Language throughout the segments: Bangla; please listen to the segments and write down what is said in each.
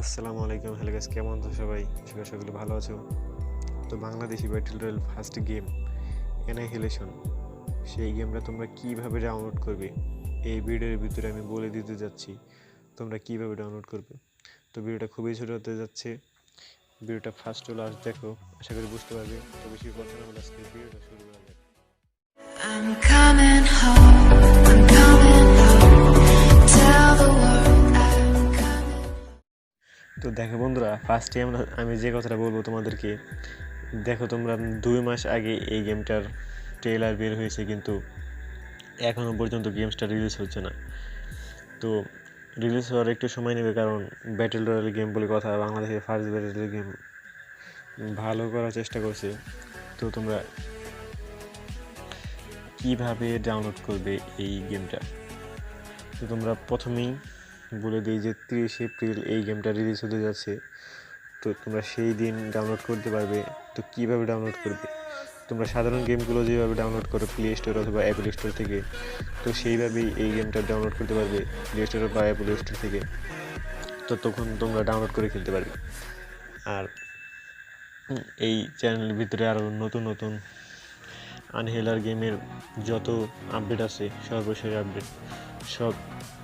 আসসালামু আলাইকুম। হ্যালো গাইস কেমন আছো সবাই? করি সকলে ভালো আছো। তো Bangladeshi battle royale first game annihilation সেই গেমটা তোমরা কীভাবে ডাউনলোড করবে? এই ভিডিওর ভিতরে আমি বলে দিতে যাচ্ছি, তোমরা কীভাবে ডাউনলোড করবে। তো ভিডিওটা খুবই ছোট হতে যাচ্ছে। ভিডিওটা ফার্স্ট টু লাস্ট দেখো, আশা করি বুঝতে পারবে। তো বেশি কথা না আজকে ভিডিওটা শুরু করা তো দেখো বন্ধুরা ফার্স্টে আমরা আমি যে কথাটা বলব তোমাদেরকে, দেখো তোমরা দুই মাস আগে এই গেমটার ট্রেলার বের হয়েছে কিন্তু এখনও পর্যন্ত গেমসটা রিলিজ হচ্ছে না। তো রিলিজ হওয়ার একটু সময় নেবে কারণ ব্যাটেল রয়্যাল গেম বলে কথা বাংলাদেশের ফার্স্ট ব্যাটেল গেম ভালো করার চেষ্টা করছে। তো তোমরা কীভাবে ডাউনলোড করবে এই গেমটা তো তোমরা প্রথমেই বলে দিই যে তিরিশে এপ্রিল এই গেমটা রিলিজ হতে যাচ্ছে। তো তোমরা সেই দিন ডাউনলোড করতে পারবে। তো কীভাবে ডাউনলোড করবে? তোমরা সাধারণ গেমগুলো যেভাবে ডাউনলোড করো প্লে স্টোর অথবা অ্যাপল স্টোর থেকে, তো সেইভাবেই এই গেমটা ডাউনলোড করতে পারবে প্লে স্টোর বা অ্যাপল স্টোর থেকে। তো তখন তোমরা ডাউনলোড করে খেলতে পারবে। আর এই চ্যানেলের ভিতরে আরও নতুন নতুন আনহেলার গেমের যত আপডেট আছে, সর্বশেষ আপডেট সব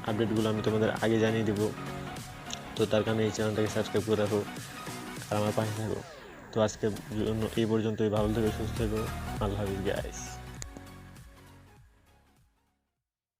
আপডেটগুলো আমি তোমাদের আগে জানিয়ে দেবো। তো তার কারণে এই চ্যানেলটাকে সাবস্ক্রাইব করে রাখো আর আমার পাশে থাকো। তো আজকে এই পর্যন্তই, ভালো থেকে, সুস্থ থেকো। আল্লাহ হাফিজ গাইস